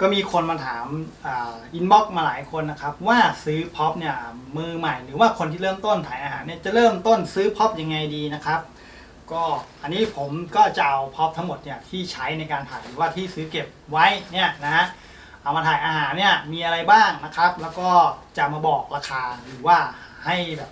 ก็มีคนมาถามอินบ็อกมาหลายคนนะครับ ว่าซื้อพ็อปเนี่ยมือใหม่หรือว่าคนที่เริ่มต้นถ่ายอาหารเนี่ยจะเริ่มต้นซื้อพ็อปยังไงดีนะครับ ก็อันนี้ผมก็จะเอาพ็อปทั้งหมดเนี่ยที่ใช้ในการถ่ายหรือว่าที่ซื้อเก็บไว้เนี่ยนะฮะเอามาถ่ายอาหารเนี่ยมีอะไรบ้างนะครับ แล้วก็จะมาบอกราคาหรือว่าให้แบบ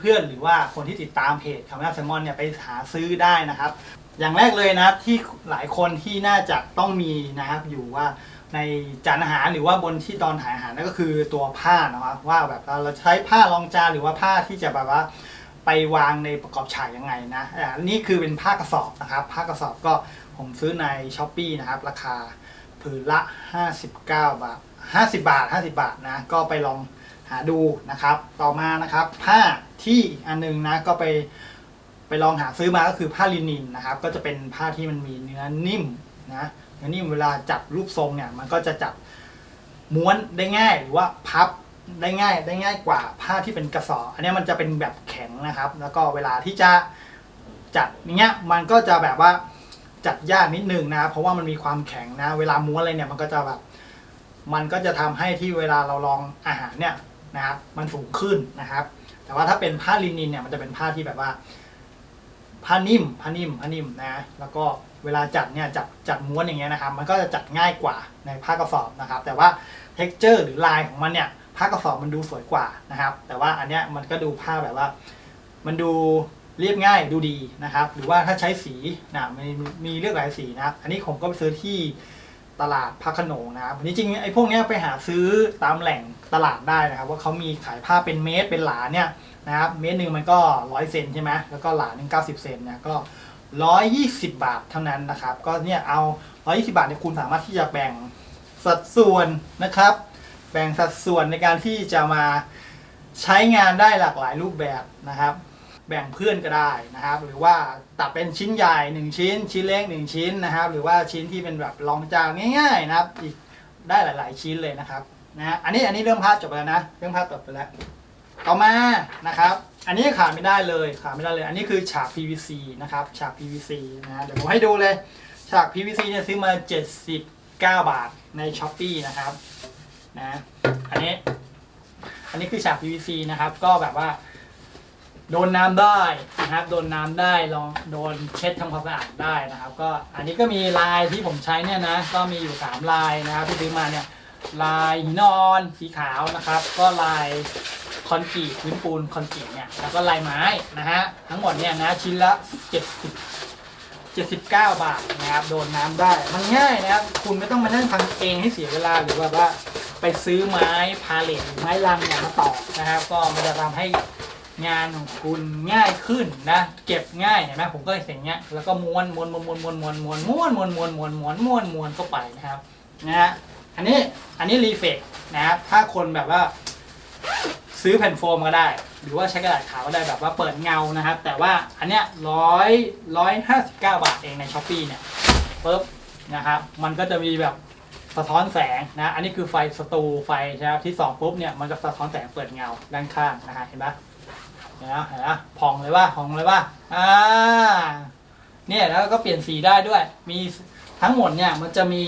เพื่อนๆ หรือว่าคนที่ติดตามเพจคาเมล่าแซลมอนเนี่ยไปหาซื้อได้นะครับ อย่างแรกเลยนะครับที่หลายคนที่น่าจะต้องมีนะครับอยู่ว่า ในจานอาหารหรือว่าบนที่ตอนถ่ายอาหารนั่นก็คือตัวผ้านะครับว่าแบบเราใช้ผ้ารองจานหรือว่าผ้าที่จะแบบว่าไปวางในประกอบฉากยังไงนะอันนี้คือเป็นผ้ากระสอบนะครับ ผ้ากระสอบก็ผมซื้อในช้อปปีนะครับ ราคาผืนละ 59 บาท 50 บาท 50 บาทนะ ก็ไปลองหาดูนะครับ ต่อมานะครับ ผ้าที่อันนึงนะก็ไปไปลองหาซื้อมาก็คือผ้าลินินนะครับ ก็จะเป็นผ้าที่มันมีเนื้อนิ่มนะ เนื้อนิ่เวลาจับรูปทรงเนี่ยมันก็จะจับม้วนได้ง่ายหรือว่าพับได้ง่ายได้ง่ายกว่าผ้าที่เป็นกระสอบอันนี้มันจะเป็นแบบแข็งนะครับ แล้วก็เวลาที่จะจัดอย่างเงี้ยมันก็จะแบบว่าจัดยากนิดนึงนะเพราะว่ามันมีความแข็งนะ เวลาม้วนอะไรเนี่ยมันก็จะแบบมันก็จะทำให้ที่เวลาเราลองอาหารเนี่ยนะครับมันสูงขึ้นนะครับ แต่ว่าถ้าเป็นผ้าลินินเนี่ยมันจะเป็นผ้าที่แบบว่า ผ้านิ่มผ้านิ่มผ้านิ่มนะแล้วก็เวลาจัดเนี่ยจัดจัดม้วนอย่างเงี้ยนะครับมันก็จะจัดง่ายกว่าในผ้ากระสอบนะครับ แต่ว่า t e x t อร์หรือลายของมันเนี่ยผ้ากระสอบมันดูสวยกว่านะครับ แต่ว่าอันเนี้ยมันก็ดูผ้าแบบว่า มันดูเรียบง่ายดูดีนะครับ หรือว่าถ้าใช้สีนะมีมีเลือกหลายสีนะครับ อันนี้ผมก็ไปซื้อที่ตลาดพระขนงนะครับจริงๆไอ้พวกเนี้ยไปหาซื้อตามแหล่ง ตลาดได้นะครับ ว่าเขามีขายผ้าเป็นเมตรเป็นหลาเนี่ยนะครับเมตรหนึ่งมันก็ร้อยเซนใช่ไหมแล้วก็หลาหนึ่งเก้าสิบเซนเนี่ยก็ร้อยยี่สิบบาทเท่านั้นนะครับ ก็เนี่ยเอาร้อยยี่สิบาทเนี่ยคุณสามารถที่จะแบ่งสัดส่วนนะครับ แบ่งสัดส่วนในการที่จะมาใช้งานได้หลากหลายรูปแบบนะครับ แบ่งเพื่อนก็ได้นะครับ หรือว่าตัดเป็นชิ้นใหญ่หนึ่งชิ้น ชิ้นเล็กหนึ่งชิ้นนะครับ หรือว่าชิ้นที่เป็นแบบรองจานง่าย ๆ นะครับ อีกได้หลาย ๆ ชิ้นเลยนะครับ นะฮะอันนี้อันนี้เรื่องผ้าจบไปแล้วนะ เรื่องผ้าจบไปแล้ว ต่อมานะครับ อันนี้ขาดไม่ได้เลยขาดไม่ได้เลย อันนี้คือฉาก PVC นะครับ ฉาก PVC นะฮะเดี๋ยวผมให้ดูเลย ฉาก PVC เนี่ยซื้อมา 79 บาทใน s h อ p e e นะครับนะอันนี้ อันนี้คือฉาก PVC นะครับ ก็แบบว่า โดนน้ำได้นะครับ โดนน้ำได้ลองโดนเช็ดทำความสะอาดได้นะครับ ก็อันนี้ก็มีลายที่ผมใช้เนี่ยนะ ก็มีอยู่ 3 ลายนะครับที่ซื้อมาเนี่ย ลายหินนอนสีขาวนะครับ ก็ลายคอนกรีตพื้นปูนคอนกรีตเนี่ยแล้วก็ลายไม้นะฮะทั้งหมดเนี่ยนะชิ้นละ70 79 บาทนะครับโดนน้ำได้มันง่ายนะครับคุณไม่ต้องมานั่งทำเองให้เสียเวลาหรือว่าว่าไปซื้อไม้พาเลทไม้ลังเนี่ยมาต่อนะครับ ก็มันจะทำให้งานของคุณง่ายขึ้นนะเก็บง่ายเห็นไหมผมก็เสียงเงี้ยแล้วก็ม้วนม้วนม้วนม้วนม้วนม้วนม้วนม้วนม้วนม้วนม้วนม้วนม้วนม้วนเข้าไปนะครับนะฮะ อันนี้อันนี้รีเฟกนะครับถ้าคนแบบว่า ซื้อแผ่นโฟมก็ได้ หรือว่าใช้กระดาษขาวก็ได้แบบว่าเปิดเงานะครับ แต่ว่าอันเนี้ยร้อยร้อยห้าสิบเก้าบาทเองในช้อปปีเนี่ยปุ๊บนะครับมันก็จะมีแบบสะท้อนแสงนะอันนี้คือไฟสตูไฟใช่ไหมที่สองปุ๊บเนี่ยมันจะสะท้อนแสงเปิดเงาด้านข้างนะฮะเห็นปะเห็นปะเห็นปะพองเลยว่าพองเลยว่าอ่าเนี่ยแล้วก็เปลี่ยนสีได้ด้วย มีทั้งหมดเนี่ยมันจะมี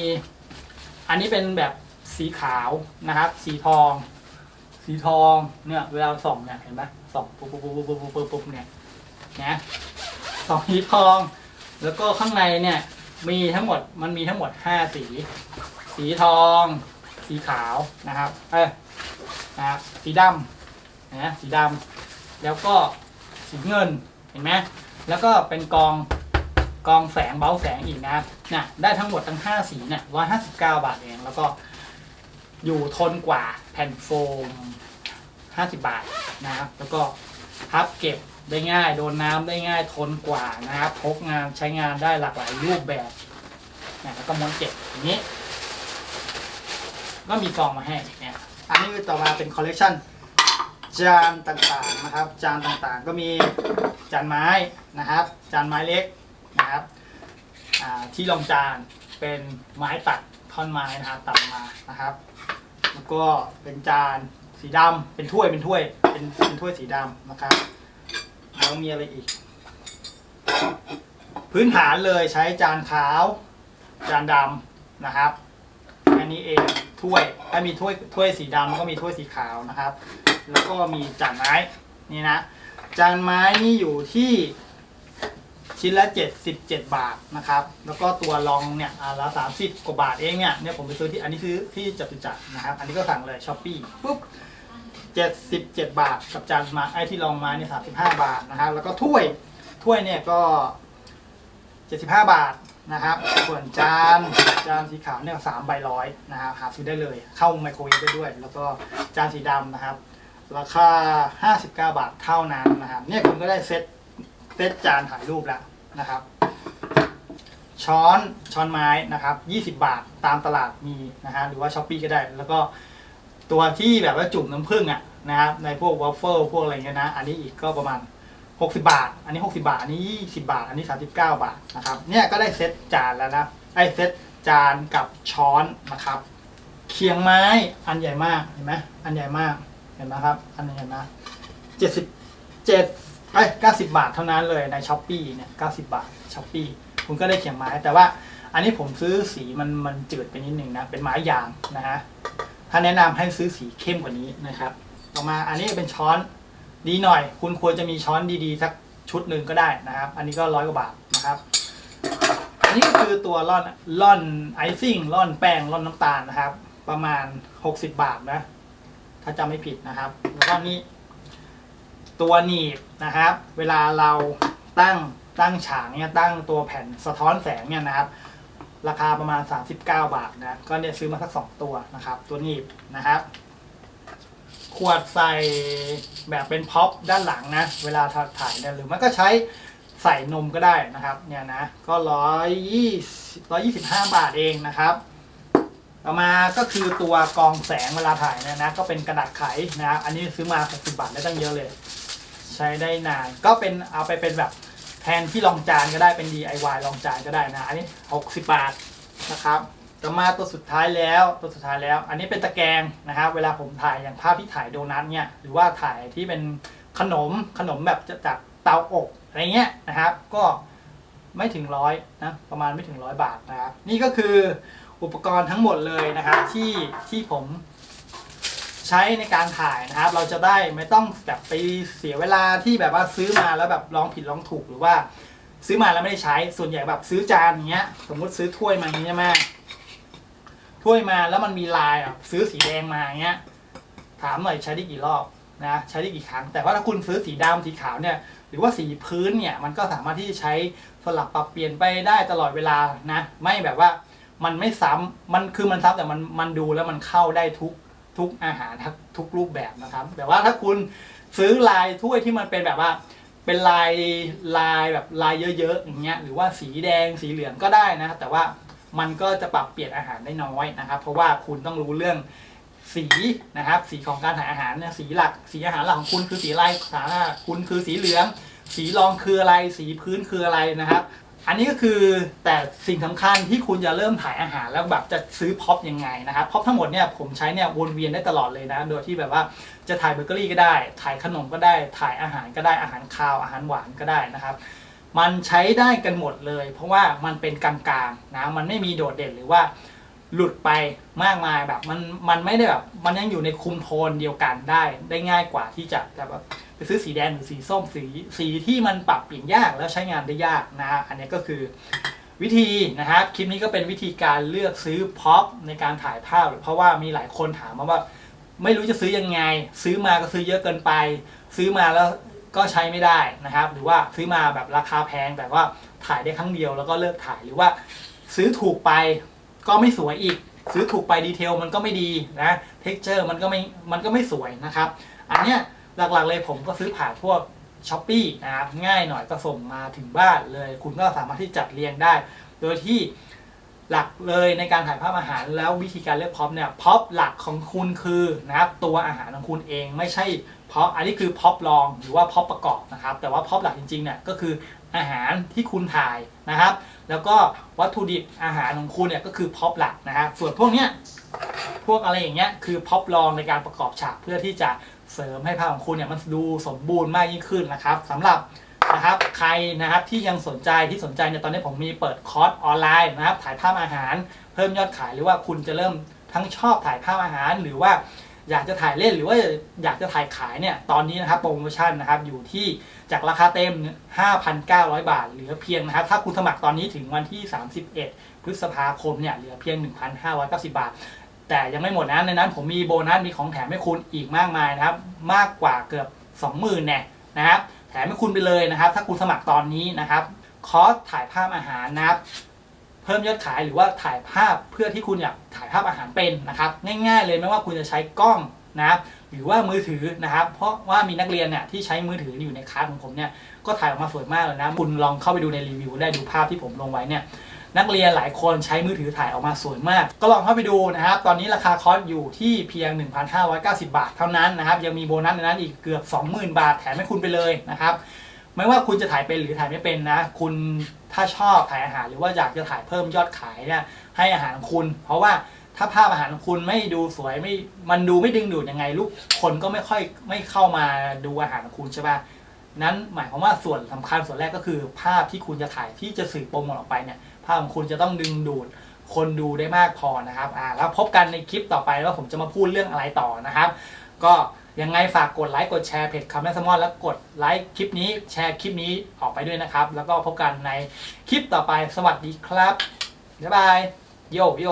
อันนี้เป็นแบบสีขาวนะครับ สีทอง สีทองเนี่ยเวลาส่องเนี่ยเห็นไหมส่องปุ๊บปุ๊บปุ๊บปุ๊บปุ๊บปุ๊บปุ๊บเนี่ยนะส่องสีทอง แล้วก็ข้างในเนี่ยมีทั้งหมดมันมีทั้งหมดห้าสี สีทอง สีขาวนะครับ เออนะครับสีดำนะสีดำแล้วก็สีเงินเห็นไหมแล้วก็เป็นกอง กองแสงเบาแสงอีกนะครับนี่ยได้ทั้งหมดทั้ง 5 สีเนี่ย159บาทเอง แล้วก็อยู่ทนกว่าแผ่นโฟม 50 บาทนะครับ แล้วก็พับเก็บได้ง่าย โดนน้ำได้ง่ายทนกว่านะครับพกงานใช้งานได้หลากหลายรูปแบบนี่ยแล้วก็ม้วนเก็บอย่างนี้ ก็มีซองมาให้เนี่ยอันนี้ต่อมาเป็นคอลเลกชันจานต่างๆนะครับ จานต่างๆ ก็มีจานไม้นะครับ จานไม้เล็ก ที่รองจานเป็นไม้ตัดท่อนไม้นะครับตัดมานะครับ แล้วก็เป็นจานสีดำเป็นถ้วยเป็นถ้วยเป็นเป็นถ้วยสีดำนะครับแล้วมีอะไรอีก พื้นฐานเลยใช้จานขาว จานดำนะครับแค่นี้เองถ้วยถ้ามีถ้วยถ้วยสีดำก็มีถ้วยสีขาวนะครับ แล้วก็มีจานไม้นี่นะจานไม้นี่อยู่ที่ ชิ้นละ 77 บาทนะครับ แล้วก็ตัวรองเนี่ยอ่าละ30 กว่าบาทเองเนี่ยเนี่ยผมไปซื้อที่อันนี้ซื้อที่จตุจักรนะครับ อันนี้ก็สั่งเลยช้อปปี้ปุ๊บ77 บาท กับจานมาไอ้ที่รองม้เนี่ย35 บาทนะครับแล้วก็ถ้วยถ้วยเนี่ยก็ 75 บาทนะครับ ส่วนจานจานสีขาวเนี่ยสามใบร้อยนะครับหาซื้อได้เลย เข้าไมโครเวฟได้ด้วย แล้วก็จานสีดำนะครับ ราคา 59 บาทเท่านั้นนะครับ เนี่ยคุณก็ได้เซตเซตจานถ่ายรูปแล้ว นะครับ ช้อนช้อนไม้นะครับ 20 บาทตามตลาดมีนะฮะหรือว่าช้อปปีก็ได้ แล้วก็ตัวที่แบบว่าจุ่มน้ำผึ้งอะนะครับในพวกวอฟเฟิลพวกอะไรเงี้ยนะ อันนี้อีกก็ประมาณ 60 บาท อันนี้ 60 บาท อันนี้ 20 บาท อันนี้ 39 บาทนะครับ เนี่ยก็ได้เซตจานแล้วนะไอเซตจานกับช้อนนะครับ เคียงไม้อันใหญ่มากเห็นไหมอันใหญ่มากเห็นไหมครับ อันใหญ่มากเจ็ดสิบเจ็ดไอ้เก้า สิบาทเท่านั้นเลยในช้อปปี้เนี่ยเก้าสิบาทช้อปปี้คุณก็ได้เขียงไม้ แต่ว่าอันนี้ผมซื้อสีมันมันจืดไปนิดนึงนะ เป็นไม้ยางนะฮะถ้าแนะนำให้ซื้อสีเข้มกว่านี้นะครับ ต่อมาอันนี้เป็นช้อนดีหน่อย คุณควรจะมีช้อนดีๆสักชุดหนึ่งก็ได้นะครับ อันนี้ก็ร้อยกว่าบาทนะครับอันนี้ก็คือตัวร่อนร่อนไอซิ่งร่อนแป้งร่อนน้ำตาลนะครับ ประมาณ 60 บาทนะ ถ้าจำไม่ผิดนะครับ แล้วก็นี่ ตัวหนีบนะครับ เวลาเราตั้งตั้งฉากเนี่ยตั้งตัวแผ่นสะท้อนแสงเนี่ยนะครับ ราคาประมาณ 39 บาทนะก็เนี่ยซื้อมาสัก2ตัวนะครับ ตัวหนีบนะครับ ขวดใส่แบบเป็นพ็อปด้านหลังนะ เวลาถ่ายเนี่ยหรือมันก็ใช้ใส่นมก็ได้นะครับ เนี่ยนะก็ร้อยยี่ร้อยยี่สิบห้าบาทเองนะครับต่อมาก็คือตัวกองแสงเวลาถ่ายเนี่ยนะ ก็เป็นกระดาษไขนะอันนี้ซื้อมา60บาทได้ตั้งเยอะเลย ช้ได้นาน ก็เป็นเอาไปเป็นแบบแทนที่รองจานก็ได้เป็น DIY รองจานก็ได้นะอันนี้ 60 บาทนะครับต่อมาตัวสุดท้ายแล้วตัวสุดท้ายแล้ว อันนี้เป็นตะแกรงนะครับเวลาผมถ่ายอย่างภาพที่ถ่ายโดนัทเนี่ยหรือว่าถ่ายที่เป็นขนมขนมแบบจากเตาอบอะไรเงี้ยนะครับ ก็ไม่ถึงร้อยนะประมาณไม่ถึงร้อยบาทนะครับนี่ก็คืออุปกรณ์ทั้งหมดเลยนะครับที่ที่ผม ใช้ในการถ่ายนะครับ เราจะได้ไม่ต้องแบบไปเสียเวลาที่แบบว่าซื้อมาแล้วแบบลองผิดลองถูกหรือว่า ซื้อมาแล้วไม่ได้ใช้ส่วนใหญ่แบบซื้อจานอย่างเงี้ย สมมุติซื้อถ้วยมาอย่างเงี้ยใช่ถ้วยมาแล้วมันมีลายอะซื้อสีแดงมาอย่างเงี้ย ถามหน่อยใช้ได้กี่รอบนะใช้ได้กี่ครั้ง แต่ว่าถ้าคุณซื้อสีดำสีขาวเนี่ยหรือว่าสีพื้นเนี่ยมันก็สามารถที่จะใช้สลับปรับเปลี่ยนไปได้ตลอดเวลานะ ไม่แบบว่ามันไม่ซ้ำมันคือมันซ้ำแต่มันมันดูแล้วมันเข้าได้ทุก ทุกอาหารทุกรูปแบบนะครับ แต่ว่าถ้าคุณซื้อลายถ้วยที่มันเป็นแบบว่า เป็นลายลายแบบลายเยอะๆอย่างเงี้ยหรือว่าสีแดงสีเหลืองก็ได้นะครับแต่ว่ามันก็จะปรับเปลี่ยนอาหารได้น้อยนะครับ เพราะว่าคุณต้องรู้เรื่องสีนะครับ สีของการถ่ายอาหารเนี่ยสีหลักสีอาหารหลักของคุณคือสีอะไรสาระคุณคือสีเหลือง สีรองคืออะไร สีพื้นคืออะไรนะครับ อันนี้ก็คือแต่สิ่งสำคัญที่คุณจะเริ่มถ่ายอาหารแล้วแบบจะซื้อพ็อปยังไงนะครับพ็อปทั้งหมดเนี่ยผมใช้เนี่ยวนเวียนได้ตลอดเลยนะ โดยที่แบบว่าจะถ่ายเบเกอรี่ก็ได้ ถ่ายขนมก็ได้ ถ่ายอาหารก็ได้อาหารคาวอาหารหวานก็ได้นะครับ มันใช้ได้กันหมดเลย เพราะว่ามันเป็นกลางๆนะมันไม่มีโดดเด่นหรือว่าหลุดไปมากมายแบบมันมันไม่ได้แบบมันยังอยู่ในคุมโทนเดียวกันได้ได้ง่ายกว่าที่จะแบบ ไปซื้อสีแดงหรือสีส้มสีสีที่มันปรับเปลี่ยนยากแล้วใช้งานได้ยากนะฮะอันนี้ก็คือวิธีนะครับคลิปนี้ก็เป็นวิธีการเลือกซื้อพ็อปในการถ่ายภาพ เพราะว่ามีหลายคนถามมาว่า ไม่รู้จะซื้อยังไง ซื้อมาก็ซื้อเยอะเกินไป ซื้อมาแล้วก็ใช้ไม่ได้นะครับ หรือว่าซื้อมาแบบราคาแพงแต่ว่าถ่ายได้ครั้งเดียวแล้วก็เลิกถ่ายหรือว่า ซื้อถูกไปก็ไม่สวยอีก ซื้อถูกไปดีเทลมันก็ไม่ดีนะเท็กเจอร์มันก็ไม่มันก็ไม่สวยนะครับ อันเนี้ย หลักๆเลยผมก็ซื้อผ่านพวกช้อปปี้นะครับง่ายหน่อยก็ส่งมาถึงบ้านเลย คุณก็สามารถที่จัดเรียงได้ โดยที่หลักเลยในการถ่ายภาพอาหารแล้ววิธีการเลือกพ็อปเนี่ยพ็อปหลักของคุณคือนะครับตัวอาหารของคุณเองไม่ใช่พ็อปอันนี้คือพ็อปรองหรือว่าพ็อปประกอบนะครับ แต่ว่าพ็อปหลักจริงๆเนี่ยก็คืออาหารที่คุณถ่ายนะครับ แล้วก็วัตถุดิบอาหารของคุณเนี่ยก็คือพ็อปหลักนะฮะส่วนพวกเนี้ยพวกอะไรอย่างเงี้ยคือพ็อปรองในการประกอบฉากเพื่อที่จะ เสริมให้ภาพของคุณเนี่ยมันดูสมบูรณ์มากยิ่งขึ้นนะครับสำหรับนะครับใครนะครับที่ยังสนใจที่สนใจเนี่ยตอนนี้ผมมีเปิดคอร์สออนไลน์นะครับถ่ายภาพอาหาร เพิ่มยอดขายหรือว่าคุณจะเริ่มทั้งชอบถ่ายภาพอาหาร หรือว่าอยากจะถ่ายเล่นหรือว่าอยากจะถ่ายขายเนี่ยตอนนี้นะครับโปรโมชั่นนะครับอยู่ที่จากราคาเต็ม 5,900 บาท เหลือเพียงนะครับ ถ้าคุณสมัครตอนนี้ถึงวันที่ 31 พฤษภาคมเนี่ยเหลือเพียง 1,590 บาท แต่ยังไม่หมดนะในนั้นผมมีโบนัสมีของแถมให้คุณอีกมากมายนะครับ มากกว่าเกือบ 20,000เนี่ยนะครับแถมให้คุณไปเลยนะครับ ถ้าคุณสมัครตอนนี้นะครับคอร์สถ่ายภาพอาหารนะครับ เพิ่มยอดขายหรือว่าถ่ายภาพเพื่อที่คุณอยากถ่ายภาพอาหารเป็นนะครับ ง่ายๆเลยไม่ว่าคุณจะใช้กล้องนะครับหรือว่ามือถือนะครับ เพราะว่ามีนักเรียนเนี่ยที่ใช้มือถืออยู่ในคลาสของผมเนี่ยก็ถ่ายออกมาสวยมากเลยนะ คุณลองเข้าไปดูในรีวิวได้ดูภาพที่ผมลงไว้เนี่ย นักเรียนหลายคนใช้มือถือถ่ายออกมาสวยมาก ก็ลองเข้าไปดูนะครับ ตอนนี้ราคาคอร์สอยู่ที่เพียง 1,590 บาทเท่านั้นนะครับ ยังมีโบนัสในนั้นอีกเกือบ 20,000 บาทแถมให้คุณไปเลยนะครับไม่ว่าคุณจะถ่ายเป็นหรือถ่ายไม่เป็นนะ คุณถ้าชอบถ่ายอาหารหรือว่าอยากจะถ่ายเพิ่มยอดขายเนี่ยให้อาหารคุณ เพราะว่าถ้าภาพอาหารของคุณไม่ดูสวยไม่มันดูไม่ดึงดูดยังไง ลูกคนก็ไม่ค่อยไม่เข้ามาดูอาหารของคุณใช่ปะ นั้นหมายความว่าส่วนสำคัญส่วนแรกก็คือ ภาพที่คุณจะถ่ายที่จะสื่อโปรโมทออกไปเนี่ยภาพของคุณจะต้องดึงดูดคนดูได้มากพอนะครับอ่าแล้วพบกันในคลิปต่อไปว่าผมจะมาพูดเรื่องอะไรต่อนะครับ ก็ยังไงฝากกดไลค์กดแชร์เพจคำแม่สมอนแล้วกดไลค์คลิปนี้แชร์คลิปนี้ออกไปด้วยนะครับ แล้วก็พบกันในคลิปต่อไปสวัสดีครับบ๊ายบายโยโย